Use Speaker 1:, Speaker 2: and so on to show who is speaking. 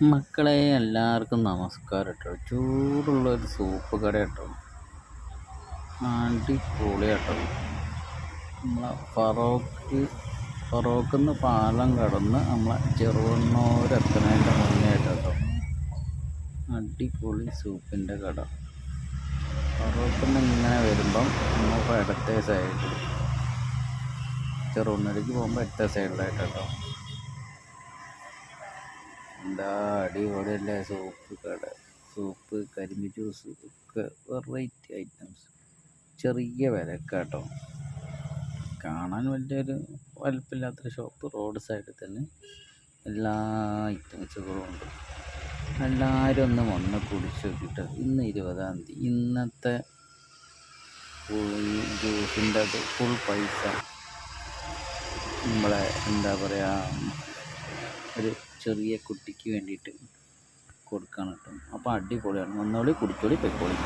Speaker 1: മക്കളെ എല്ലാവർക്കും നമസ്കാരം കേട്ടോ. ചൂടുള്ള ഒരു സൂപ്പ് കട കേട്ടോ. അടിപൊളി കേട്ടോ. നമ്മളെ ഫറോക്ക് ഫറോക്കിന്ന് പാലം കടന്ന് നമ്മളെ ചെറുവണ്ണൂരെത്തണേന്റെ എത്തുന്നതിന്റെ മുന്നേ കേട്ടോ അടിപൊളി സൂപ്പിന്റെ കട. ഫറോക്കിന്ന് ഇങ്ങനെ വരുമ്പം നമുക്ക് ഇടത്തെ സൈഡിൽ ചെറുവണ്ണൂരേക്ക് പോകുമ്പോൾ ഇടത്തെ സൈഡിലായിട്ട് എന്താ അടിപൊളിയല്ലേ? സോപ്പ് കട സോപ്പ് കരിമ്പ് ജ്യൂസ് ഒക്കെ വെറൈറ്റി ഐറ്റംസ് ചെറിയ വിലക്കാട്ടോ. കാണാൻ വലിയൊരു വലിപ്പമില്ലാത്തൊരു ഷോപ്പ് റോഡ് സൈഡിൽ തന്നെ എല്ലാ ഐറ്റംസുകളും ഉണ്ട്. എല്ലാവരും ഒന്ന് വന്ന് കുടിച്ച് നോക്കിയിട്ട് ഇന്ന് ഇരുപതാം തീയതി. ഇന്നത്തെ ജ്യൂസിന്റെ അത് ഫുൾ പൈസ. നമ്മളെ എന്താ പറയുക ഒരു ചെറിയ കുട്ടിക്ക് വേണ്ടിയിട്ട് കൊടുക്കാൻ കേട്ടോ. അപ്പോൾ അടിപൊളിയാണ്. ഒന്നോളി കുടിച്ചോളി പൊയ്ക്കോളി.